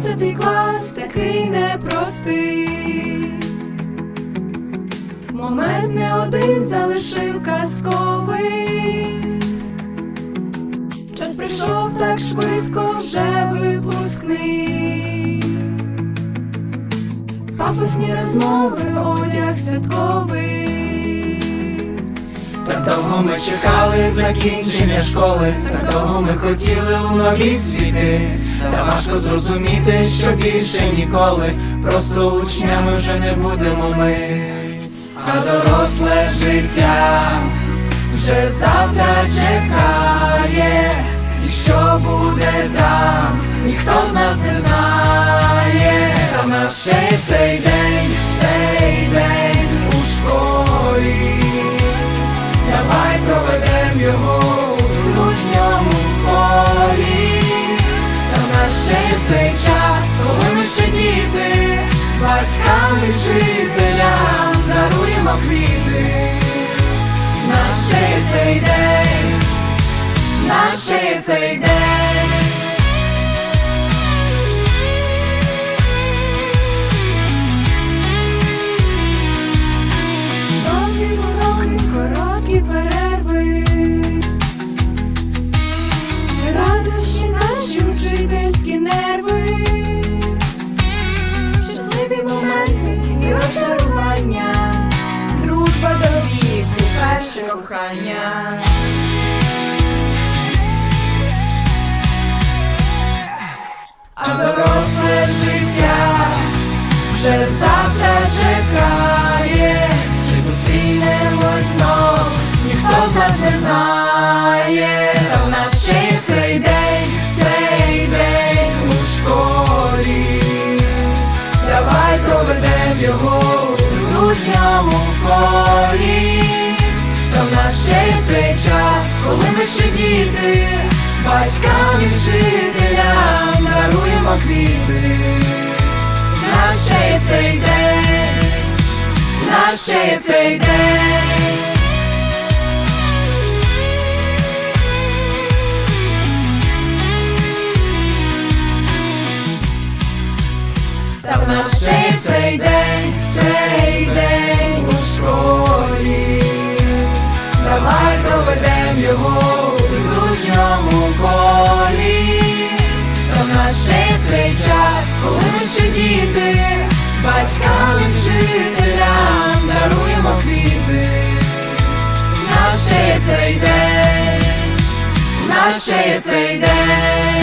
Дванадцятий клас такий непростий, момент не один залишив казковий, час прийшов так швидко, вже випускний, пафосні розмови, одяг святковий. Так довго ми чекали закінчення школи, так довго ми хотіли у нові світи. Та важко зрозуміти, що більше ніколи, просто учнями вже не будемо ми. А доросле життя вже завтра чекає, і що буде там, ніхто з нас не знає. Та в нас ще є батькам і вчителям даруємо квіти. Наш цей день, наш цей день. Перше кохання. А доросле життя вже завтра чекає, чи зустрінемось знов, ніхто з нас не знає, та в нас ще є цей день, цей день у школі. Давай проведем його у дружньому колі. Цей час, коли ми ще діти, батькам і вчителям даруємо квіти. В ще є цей день, в нас ще є цей день. Коли ми ще діти, батькам і вчителям даруємо квіти. наше є цей день, наше є цей день.